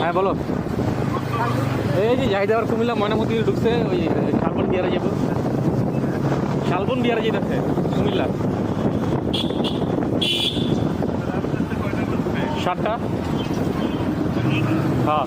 হ্যাঁ বলো। এই যে যাই দেওয়ার কুমিল্লা ময়নামতি ঢুকছে, ওই শালবন বিহারে যাব। শালবন বিহারে যেতেছে, কুমিল্লা। সাতটা? হ্যাঁ।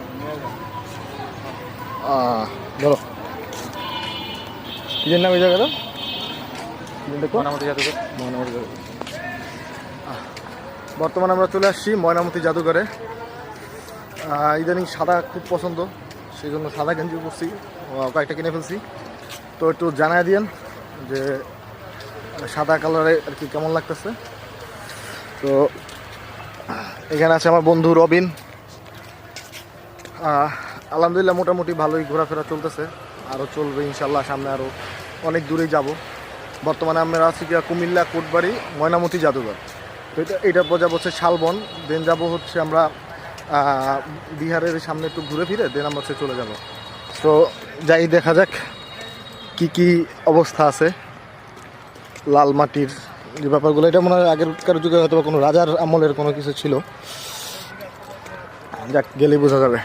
বলো কি নাম এই জায়গাটা? ময়নামতি জাদুঘর। ময়নামতি জাদুঘর। বর্তমানে আমরা চলে আসছি ময়নামতি জাদুঘরে। ইদানিং সাদা খুব পছন্দ সেই জন্য সাদা গেঞ্জি পরছি কয়েকটা কিনে ফেলছি। তো একটু জানাই দিয়েন যে সাদা কালারে আর কি কেমন লাগতেছে। তো এখানে আছে আমার বন্ধু রবিন। আলহামদুলিল্লাহ মোটামুটি ভালোই ঘোরাফেরা চলতেছে। আরও চলবে ইনশাল্লাহ সামনে আরও অনেক দূরেই যাব। বর্তমানে আমরা আছি কি কুমিল্লা, কোটবাড়ি, ময়নামতি, জাদুঘর। তো এটা পর যাব হচ্ছে শালবন দেন যাব হচ্ছে আমরা বিহারের সামনে একটু ঘুরে ফিরে দেন আমরা হচ্ছে চলে যাব। তো যাই দেখা যাক কি কি অবস্থা আছে। লাল মাটির যে ব্যাপারগুলো, এটা মনে হয় আগেরকার যুগে হয়তো কোনো রাজার আমলের কোনো কিছু ছিল। যাক, গেলেই বোঝা যাবে।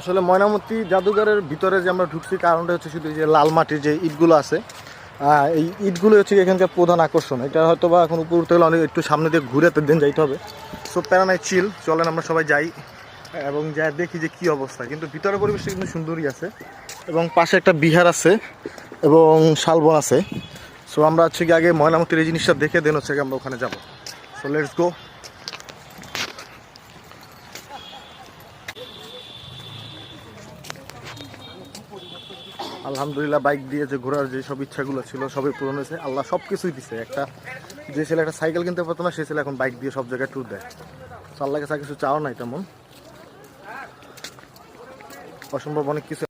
আসলে ময়নামতি জাদুঘরের ভিতরে যে আমরা ঢুকছি, কারণটা হচ্ছে শুধু যে লাল মাটির যে ইটগুলো আছে এই ইটগুলো হচ্ছে এখানকার প্রধান আকর্ষণ। এটা হয়তো বা এখন উপর উঠতে অনেক একটু সামনে দিয়ে ঘুরে দিন যাইতে হবে। সো প্যারানাই চিল চলেন আমরা সবাই যাই এবং যা দেখি যে কি অবস্থা। কিন্তু ভিতরে পরিবেশটা কিন্তু সুন্দরই আছে এবং পাশে একটা বিহার আছে এবং শালবন আছে। সো আমরা হচ্ছে কি আগে ময়নামতির এই জিনিসটা দেখে দেন হচ্ছে আমরা ওখানে যাব। সো লেটস গো আলহামদুলিল্লাহ বাইক দিয়ে যে ঘোরার যে সব ইচ্ছাগুলো ছিল, সবই পূরণ হয়েছে। আল্লাহ সব কিছুই দিছে। একটা যে ছেলে একটা সাইকেল কিনতে পারতো না, সে ছেলে এখন বাইক দিয়ে সব জায়গায় ট্যুর দেয়। তো আল্লাহকে কাছে চাওয়া নাই তেমন। অসম্ভব অনেক কিছু